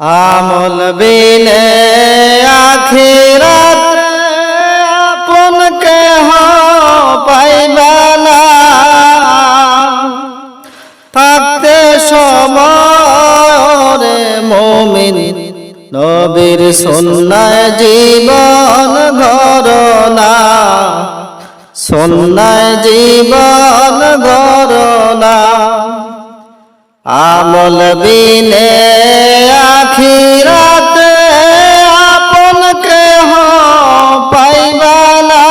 আমল বিনে আখিরাত আপন কেহ পাইবা না। থাকতে সমরে মমিন নবীর সন্ন্যায় জীবন ঘরনা সন্ন্যায় জীবন ঘরনা আমল বিনে আখিরাতে আপন কেহ পাইবা না।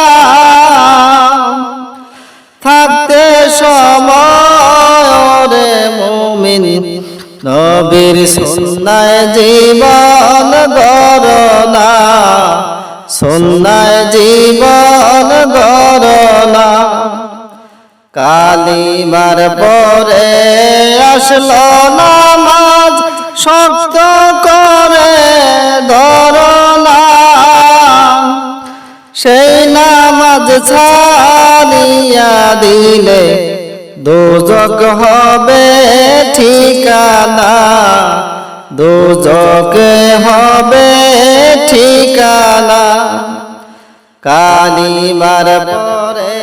থাকতে সমরে মুমিন নবীর সুন্নায় জীবন গরনা সুন্নায় জীবন গরনা কালিমার পরে আসলো নামাজ। শক্ত করে ধরনা সেই নামাজ ছাড়িয়া দিলে দোজক হবে ঠিকানা। দোজকে হবে ঠিকানা। কালিমার পরে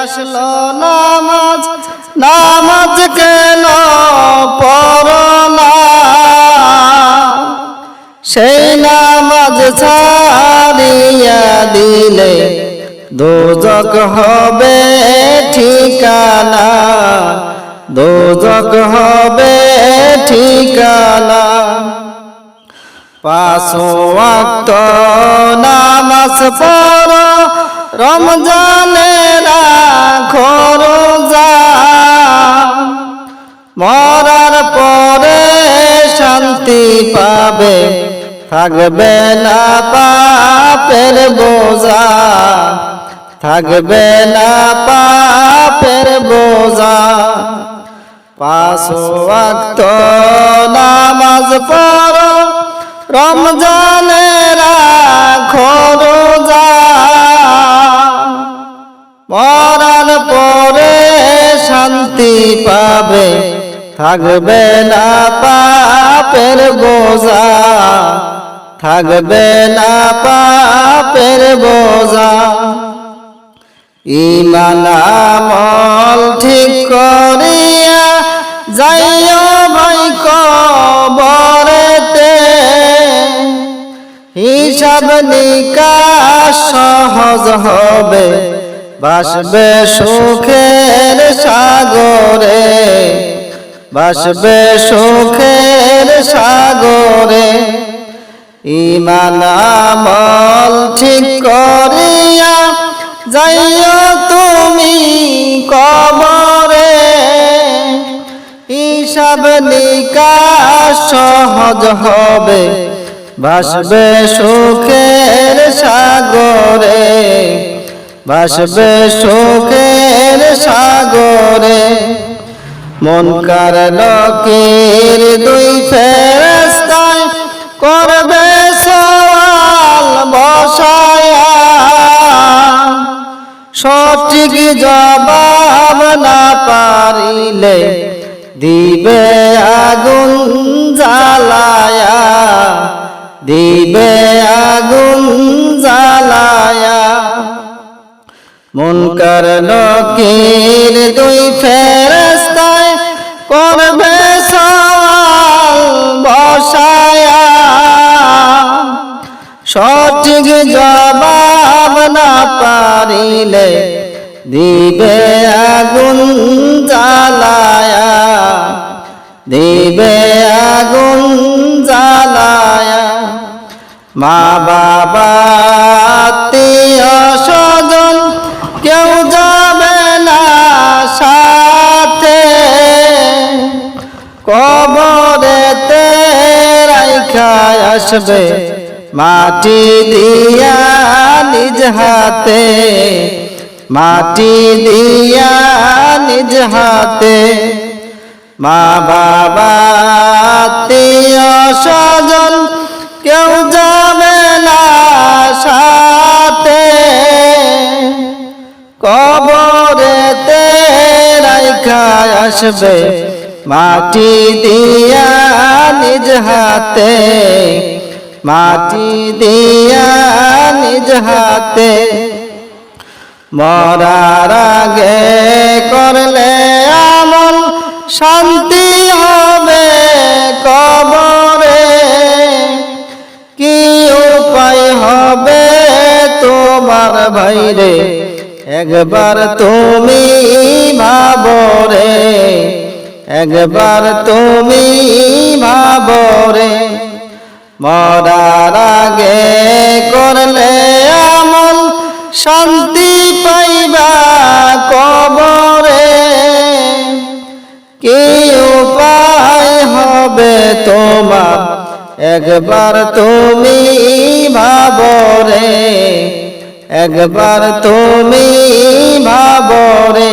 আসলো নামাজ। নামাজ কেন পড়না সেই নামাজ ছাড়িয়া দিলে দোজক হবে ঠিকানা, দোজক হবে ঠিকানা। পাঁচো ওয়াক্ত নামাজ পড়, রমজানে রাখো রোজা। মরার পরে শান্তি পাবে। থাকবে না পাপের বোঝা। থাকবে না পাপের বোঝা। পাঁচ ওয়াক্ত নামাজ পড়ো রমজানে রাখো রোজা। মরার পরে শান্তি পাবে। থাকবে না পাপের বোঝা। থাকবে না পাপের বোঝা। ইমান আমল ঠিক করিয়া যাইও ভাই কবরেতে। হিসাব নিকাশ সহজ হবে, বাসবে সুখের সাগরে। বাসবে সুখের সাগরে। ইমান আমল ঠিক করিয়া যাইও তুমি কবরে। হিসাব নিকাশ সহজ হবে, ভাসবে সুখের সাগরে। ভাসবে সুখের সাগরে, মন কার লোকের দুই ফেরস্তায় জবাব না পারিলে দিবে আগুন জ্বালায়া, দিবে আগুন জ্বালায়া। মুনকার নকির দুই ফেরস্তায় করবে সঠিক জবাব না পারিলে দিবে আগুন জ্বালায়া, দিবে আগুন জ্বালায়া। মা বাবা স্বজন, কেউ যাবে না সাথে। কবরেতে রাইখায় আসবে, মাটি দিয়া নিজ হাতে। মাটি দিয়া নিজ হাতে মা বাবা স্বজন কেউ যাবে না সাথে। কবরেতে রাইখা আসবে, মাটি দিয়া নিজ হাতে। মাটি দিয়া নিজ হাতে মরার আগে করলে আমল শান্তি হবে কবরে। কি উপায় হবে তোমার ভাইরে? একবার তুমি ভাবরে, একবার তুমি ভাবরে। মরার আগে করলে আমল শান্তি তোমার। একবার তুমি ভাবরে একবার তুমি ভাবরে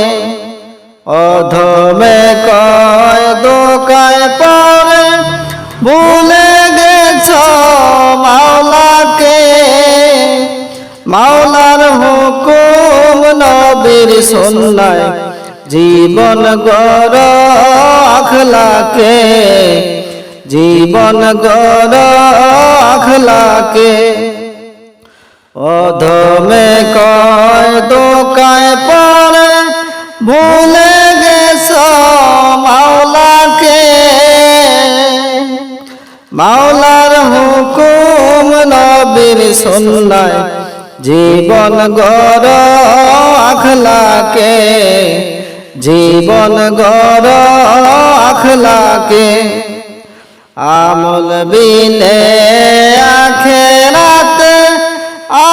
অধমে কয় দোকায় পরে ভুলে গেছ মাওলাকে? মাওলার হুকুম নবীর সুন্নায়, জীবন গর আখলাকে। জীবন গর আখলাকে, অধমে কয় দোকায় পরে ভুলে গেছ মাওলাকে। মাওলার হুকুম নবীর সুন্নায় জীবন গর আখলাকে, জীবন গর আখলাকে। আমল বিনে আখেরাতে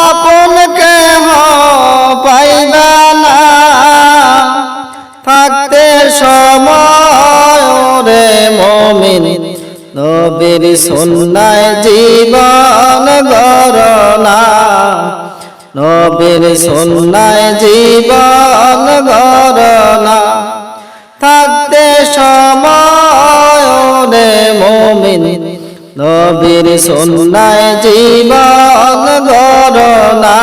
আপন কেহ পাইবা না। থাকতে সময় রে মমিন, নবীর সুন্নায় জীবন গরনা নবীর সুন্নায় জীবন গরনা থাকতে সময় নবীর সন্ন্যায় জীবন গরনা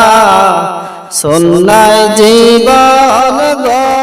সন্ন্যায় জীবন গর